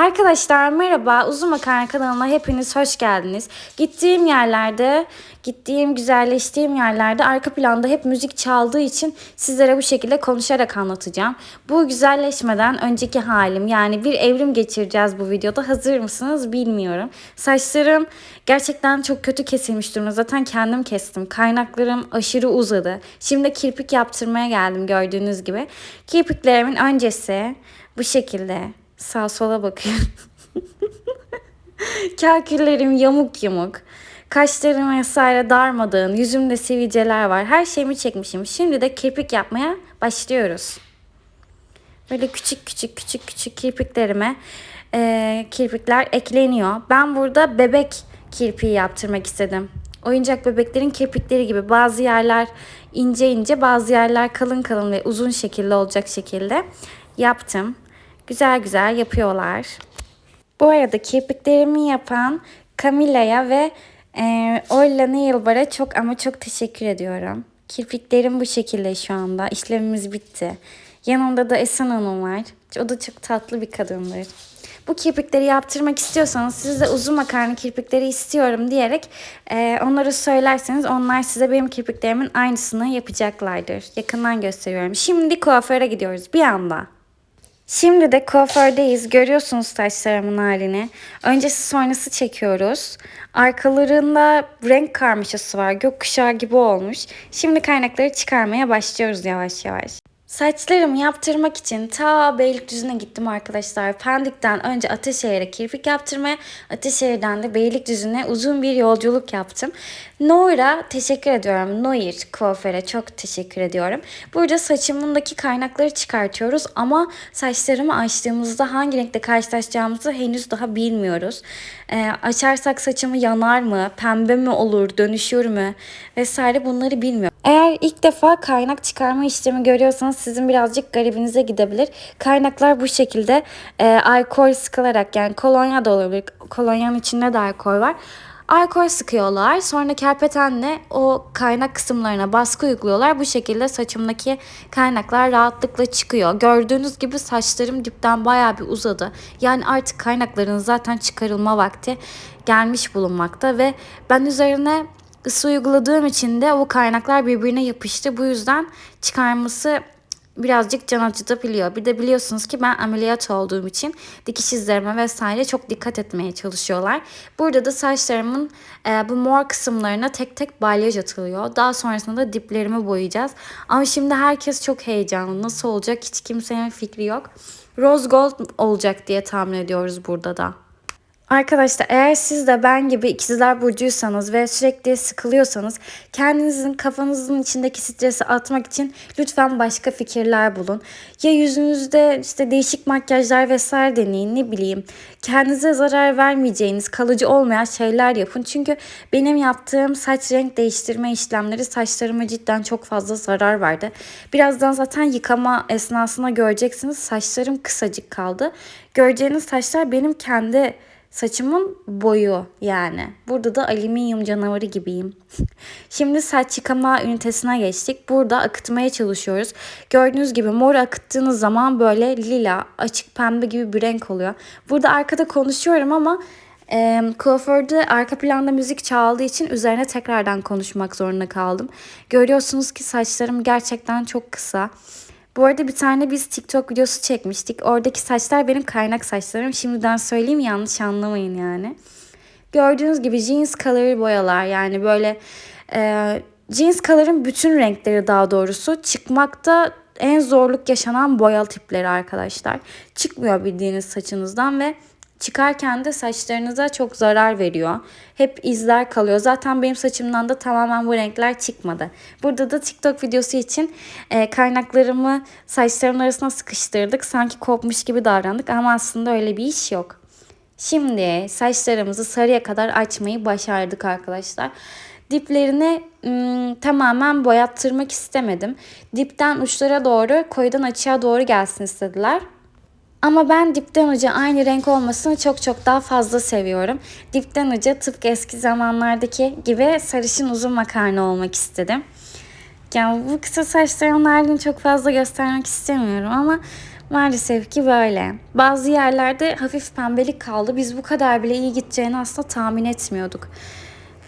Arkadaşlar merhaba. Uzun Makarna kanalına hepiniz hoş geldiniz. Gittiğim yerlerde, gittiğim güzelleştiğim yerlerde arka planda hep müzik çaldığı için sizlere bu şekilde konuşarak anlatacağım. Bu güzelleşmeden önceki halim yani bir evrim geçireceğiz bu videoda. Hazır mısınız bilmiyorum. Saçlarım gerçekten çok kötü kesilmiş durumda. Zaten kendim kestim. Kaynaklarım aşırı uzadı. Şimdi kirpik yaptırmaya geldim gördüğünüz gibi. Kirpiklerimin öncesi bu şekilde Sağ sola bakıyorum. Kaküllerim yamuk yamuk. Kaşlarım vesaire darmadağın. Yüzümde sivilceler var. Her şeyimi çekmişim. Şimdi de kirpik yapmaya başlıyoruz. Böyle küçük küçük küçük küçük kirpiklerime e, kirpikler ekleniyor. Ben burada bebek kirpiği yaptırmak istedim. Oyuncak bebeklerin kirpikleri gibi bazı yerler ince ince bazı yerler kalın kalın ve uzun şekilde olacak şekilde yaptım. Güzel güzel yapıyorlar. Bu arada kirpiklerimi yapan Camilla'ya ve e, Oyla Nailbar'a çok ama çok teşekkür ediyorum. Kirpiklerim bu şekilde şu anda. İşlemimiz bitti. Yanımda da Esen Hanım var. O da çok tatlı bir kadındır. Bu kirpikleri yaptırmak istiyorsanız siz de uzun makarna kirpikleri istiyorum diyerek e, onları söylerseniz onlar size benim kirpiklerimin aynısını yapacaklardır. Yakından gösteriyorum. Şimdi kuaföre gidiyoruz bir anda. Şimdi de kuafördeyiz. Görüyorsunuz saçlarımın halini. Öncesi sonrası çekiyoruz. Arkalarında renk karmaşası var. Gökkuşağı gibi olmuş. Şimdi kaynakları çıkarmaya başlıyoruz yavaş yavaş. Saçlarımı yaptırmak için ta Beylikdüzü'ne gittim arkadaşlar. Pendik'ten önce Ateşehir'e kirpik yaptırmaya, Ateşehir'den de Beylikdüzü'ne uzun bir yolculuk yaptım. Noir'a teşekkür ediyorum. Noir kuaföre çok teşekkür ediyorum. Burada saçımındaki kaynakları çıkartıyoruz ama saçlarımı açtığımızda hangi renkte karşılaşacağımızı henüz daha bilmiyoruz. Ee, açarsak saçımı yanar mı, pembe mi olur, dönüşür mü vesaire bunları bilmiyorum. Eğer ilk defa kaynak çıkarma işlemi görüyorsanız sizin birazcık garibinize gidebilir. Kaynaklar bu şekilde e, alkol sıkılarak yani kolonya da olabilir. Kolonyanın içinde de alkol var. Alkol sıkıyorlar. Sonra kerpetenle o kaynak kısımlarına baskı uyguluyorlar. Bu şekilde saçımdaki kaynaklar rahatlıkla çıkıyor. Gördüğünüz gibi saçlarım dipten baya bir uzadı. Yani artık kaynakların zaten çıkarılma vakti gelmiş bulunmakta ve ben üzerine ısı uyguladığım için de o kaynaklar birbirine yapıştı. Bu yüzden çıkarması birazcık can acıtabiliyor. Bir de biliyorsunuz ki ben ameliyat olduğum için dikiş izlerime vesaire çok dikkat etmeye çalışıyorlar. Burada da saçlarımın e, bu mor kısımlarına tek tek balyaj atılıyor. Daha sonrasında da diplerimi boyayacağız. Ama şimdi herkes çok heyecanlı. Nasıl olacak hiç kimsenin fikri yok. Rose gold olacak diye tahmin ediyoruz burada da. Arkadaşlar eğer siz de ben gibi ikizler burcuysanız ve sürekli sıkılıyorsanız kendinizin kafanızın içindeki stresi atmak için lütfen başka fikirler bulun. Ya yüzünüzde işte değişik makyajlar vesaire deneyin ne bileyim. Kendinize zarar vermeyeceğiniz kalıcı olmayan şeyler yapın. Çünkü benim yaptığım saç renk değiştirme işlemleri saçlarıma cidden çok fazla zarar verdi. Birazdan zaten yıkama esnasında göreceksiniz saçlarım kısacık kaldı. Göreceğiniz saçlar benim kendi Saçımın boyu yani. Burada da alüminyum canavarı gibiyim. Şimdi saç yıkama ünitesine geçtik. Burada akıtmaya çalışıyoruz. Gördüğünüz gibi mor akıttığınız zaman böyle lila, açık pembe gibi bir renk oluyor. Burada arkada konuşuyorum ama e, kuaförde arka planda müzik çaldığı için üzerine tekrardan konuşmak zorunda kaldım. Görüyorsunuz ki saçlarım gerçekten çok kısa. Bu arada bir tane biz TikTok videosu çekmiştik. Oradaki saçlar benim kaynak saçlarım. Şimdiden söyleyeyim yanlış anlamayın yani. Gördüğünüz gibi jeans color boyalar yani böyle e, jeans color'ın bütün renkleri daha doğrusu çıkmakta en zorluk yaşanan boyalı tipleri arkadaşlar. Çıkmıyor bildiğiniz saçınızdan ve Çıkarken de saçlarınıza çok zarar veriyor. Hep izler kalıyor. Zaten benim saçımdan da tamamen bu renkler çıkmadı. Burada da TikTok videosu için e, kaynaklarımı saçlarımın arasına sıkıştırdık. Sanki kopmuş gibi davrandık ama aslında öyle bir iş yok. Şimdi saçlarımızı sarıya kadar açmayı başardık arkadaşlar. Diplerini ım, tamamen boyattırmak istemedim. Dipten uçlara doğru, koyudan açığa doğru gelsin istediler. Ama ben dipten uca aynı renk olmasını çok çok daha fazla seviyorum. Dipten uca tıpkı eski zamanlardaki gibi sarışın uzun makarna olmak istedim. Yani bu kısa saçlarımın halini çok fazla göstermek istemiyorum ama Maalesef ki böyle. Bazı yerlerde hafif pembelik kaldı. Biz bu kadar bile iyi gideceğini aslında tahmin etmiyorduk.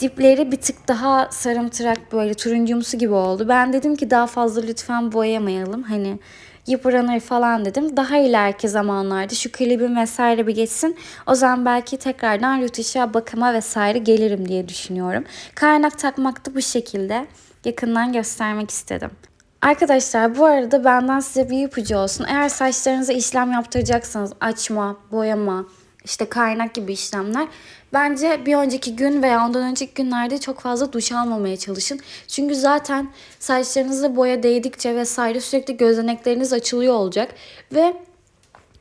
Dipleri bir tık daha sarımtırak böyle turuncumsu gibi oldu. Ben dedim ki daha fazla lütfen boyamayalım. Hani yıpranır falan dedim. Daha ileriki zamanlarda şu klibim vesaire bir geçsin. O zaman belki tekrardan yurt bakıma vesaire gelirim diye düşünüyorum. Kaynak takmak da bu şekilde yakından göstermek istedim. Arkadaşlar bu arada benden size bir ipucu olsun. Eğer saçlarınıza işlem yaptıracaksanız açma, boyama, işte kaynak gibi işlemler. Bence bir önceki gün veya ondan önceki günlerde çok fazla duş almamaya çalışın. Çünkü zaten saçlarınızda boya değdikçe vesaire sürekli gözenekleriniz açılıyor olacak. Ve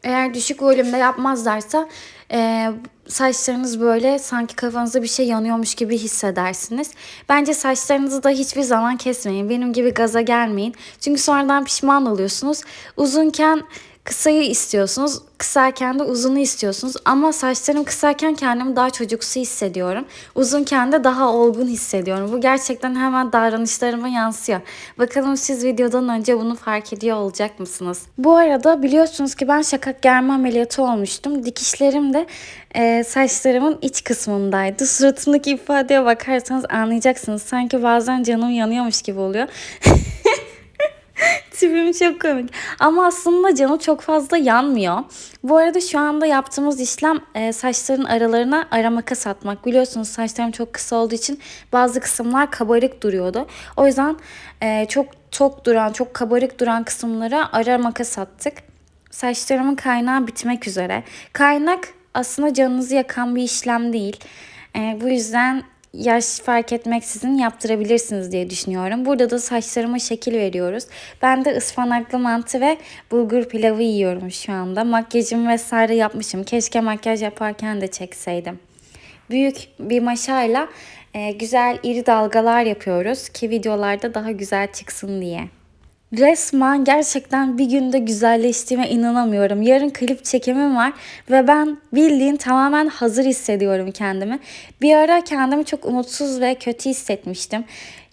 eğer düşük volümde yapmazlarsa e, saçlarınız böyle sanki kafanızda bir şey yanıyormuş gibi hissedersiniz. Bence saçlarınızı da hiçbir zaman kesmeyin. Benim gibi gaza gelmeyin. Çünkü sonradan pişman oluyorsunuz. Uzunken kısayı istiyorsunuz. Kısayken de uzunu istiyorsunuz. Ama saçlarım kısayken kendimi daha çocuksu hissediyorum. Uzunken de daha olgun hissediyorum. Bu gerçekten hemen davranışlarıma yansıyor. Bakalım siz videodan önce bunu fark ediyor olacak mısınız? Bu arada biliyorsunuz ki ben şakak germe ameliyatı olmuştum. Dikişlerim de e, saçlarımın iç kısmındaydı. Suratımdaki ifadeye bakarsanız anlayacaksınız. Sanki bazen canım yanıyormuş gibi oluyor. Tipim çok komik. Ama aslında canım çok fazla yanmıyor. Bu arada şu anda yaptığımız işlem e, saçların aralarına ara makas atmak. Biliyorsunuz saçlarım çok kısa olduğu için bazı kısımlar kabarık duruyordu. O yüzden e, çok çok duran, çok kabarık duran kısımlara ara makas attık. Saçlarımın kaynağı bitmek üzere. Kaynak aslında canınızı yakan bir işlem değil. E, bu yüzden yaş fark etmeksizin yaptırabilirsiniz diye düşünüyorum. Burada da saçlarıma şekil veriyoruz. Ben de ıspanaklı mantı ve bulgur pilavı yiyorum şu anda. Makyajımı vesaire yapmışım. Keşke makyaj yaparken de çekseydim. Büyük bir maşayla e, güzel iri dalgalar yapıyoruz ki videolarda daha güzel çıksın diye. Resmen gerçekten bir günde güzelleştiğime inanamıyorum. Yarın klip çekimim var ve ben bildiğin tamamen hazır hissediyorum kendimi. Bir ara kendimi çok umutsuz ve kötü hissetmiştim.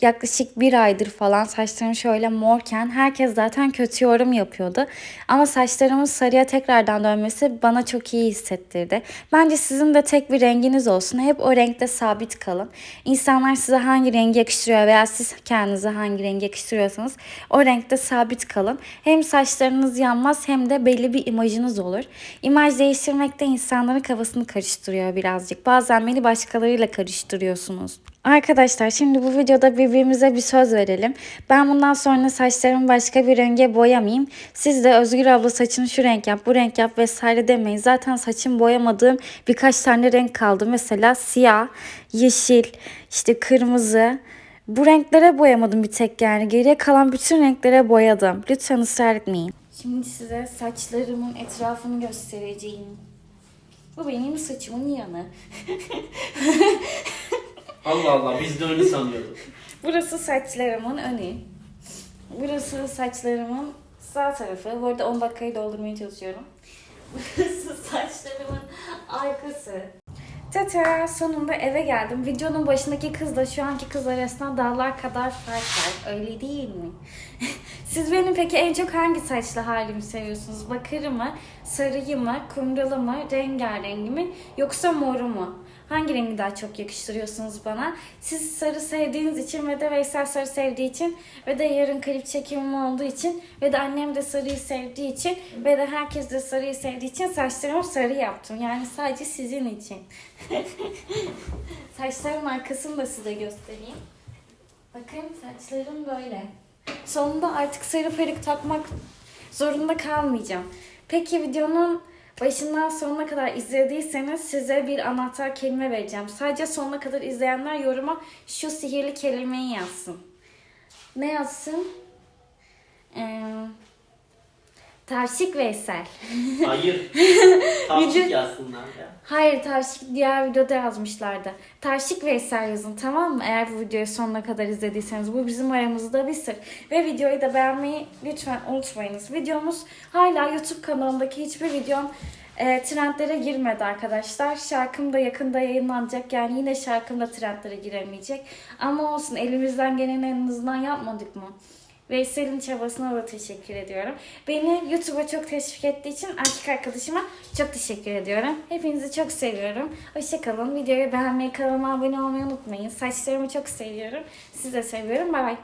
Yaklaşık bir aydır falan saçlarım şöyle morken herkes zaten kötü yorum yapıyordu. Ama saçlarımın sarıya tekrardan dönmesi bana çok iyi hissettirdi. Bence sizin de tek bir renginiz olsun. Hep o renkte sabit kalın. İnsanlar size hangi rengi yakıştırıyor veya siz kendinize hangi rengi yakıştırıyorsanız o renkte sabit kalın. Hem saçlarınız yanmaz hem de belli bir imajınız olur. İmaj değiştirmek de insanların kafasını karıştırıyor birazcık. Bazen beni başkalarıyla karıştırıyorsunuz. Arkadaşlar şimdi bu videoda birbirimize bir söz verelim. Ben bundan sonra saçlarımı başka bir renge boyamayayım. Siz de Özgür abla saçını şu renk yap, bu renk yap vesaire demeyin. Zaten saçım boyamadığım birkaç tane renk kaldı. Mesela siyah, yeşil, işte kırmızı. Bu renklere boyamadım bir tek yani. Geriye kalan bütün renklere boyadım. Lütfen ısrar etmeyin. Şimdi size saçlarımın etrafını göstereceğim. Bu benim saçımın yanı. Allah Allah biz de öyle sanıyorduk. Burası saçlarımın önü. Burası saçlarımın sağ tarafı. Bu arada 10 dakikayı doldurmaya çalışıyorum. Burası saçlarımın arkası. Tata sonunda eve geldim. Videonun başındaki kızla şu anki kız arasında dağlar kadar fark var. Öyle değil mi? Siz benim peki en çok hangi saçlı halimi seviyorsunuz? Bakırı mı, sarıyı mı, kumralı mı, rengarengi mi yoksa moru mu? Hangi rengi daha çok yakıştırıyorsunuz bana? Siz sarı sevdiğiniz için ve de Veysel sarı sevdiği için ve de yarın klip çekimim olduğu için ve de annem de sarıyı sevdiği için ve de herkes de sarıyı sevdiği için saçlarımı sarı yaptım. Yani sadece sizin için. Saçlarımın arkasını da size göstereyim. Bakın saçlarım böyle. Sonunda artık sarı peruk takmak zorunda kalmayacağım. Peki videonun başından sonuna kadar izlediyseniz size bir anahtar kelime vereceğim. Sadece sonuna kadar izleyenler yoruma şu sihirli kelimeyi yazsın. Ne yazsın? Ee, Tarşik Veysel. Hayır. Tavşik yazsınlar ya. Hayır Tarşik diğer videoda yazmışlardı. Tarşik Veysel yazın tamam mı? Eğer bu videoyu sonuna kadar izlediyseniz. Bu bizim aramızda bir sır. Ve videoyu da beğenmeyi lütfen unutmayınız. Videomuz hala YouTube kanalındaki hiçbir videom e, trendlere girmedi arkadaşlar. Şarkım da yakında yayınlanacak. Yani yine şarkım da trendlere giremeyecek. Ama olsun elimizden geleni en azından yapmadık mı? Veysel'in çabasına da teşekkür ediyorum. Beni YouTube'a çok teşvik ettiği için erkek arkadaşıma çok teşekkür ediyorum. Hepinizi çok seviyorum. Hoşçakalın. Videoyu beğenmeyi, kanalıma abone olmayı unutmayın. Saçlarımı çok seviyorum. Sizi de seviyorum. Bay bay.